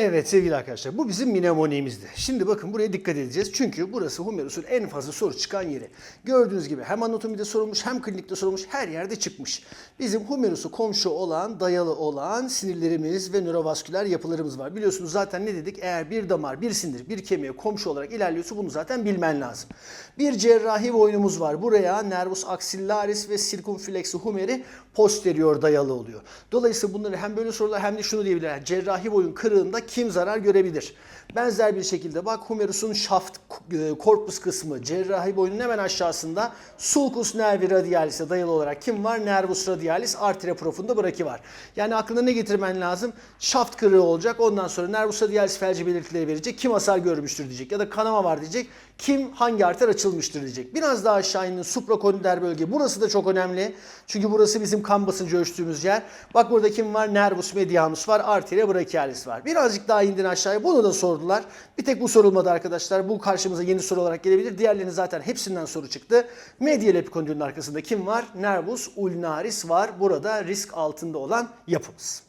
Evet sevgili arkadaşlar bu bizim mnemonimizdi. Şimdi bakın buraya dikkat edeceğiz. Çünkü burası humerus'un en fazla soru çıkan yeri. Gördüğünüz gibi hem anatomide sorulmuş hem klinikte sorulmuş her yerde çıkmış. Bizim humerus'u komşu olan, dayalı olan sinirlerimiz ve nörovasküler yapılarımız var. Biliyorsunuz zaten ne dedik? Eğer bir damar, bir sinir, bir kemiğe komşu olarak ilerliyorsa bunu zaten bilmen lazım. Bir cerrahi boynumuz var. Buraya nervus axillaris ve circumflexus humeri posterior dayalı oluyor. Dolayısıyla bunları hem böyle sorular hem de şunu diyebilirler. Cerrahi boyun kırığında kim zarar görebilir? Benzer bir şekilde bak humerus'un şaft e, korpus kısmı cerrahi boyunun hemen aşağısında sulcus nervi radialis'e dayalı olarak kim var? Nervus radialis arteria profunda braki var. Yani aklına ne getirmen lazım? Şaft kırığı olacak. Ondan sonra nervus radialis felci belirtileri verecek. Kim hasar görmüştür diyecek. Ya da kanama var diyecek. Kim hangi arter açılmıştır diyecek. Biraz daha aşağı inin suprakonditer bölge. Burası da çok önemli. Çünkü burası bizim kan basıncı ölçtüğümüz yer. Bak burada kim var? Nervus medianus var. Arteria brachialis var. Birazcık daha indin aşağıya. Bunu da sordular. Bir tek bu sorulmadı arkadaşlar. Bu karşımıza yeni soru olarak gelebilir. Diğerlerinin zaten hepsinden soru çıktı. Medial epikondilin arkasında kim var? Nervus ulnaris var. Burada risk altında olan yapımız.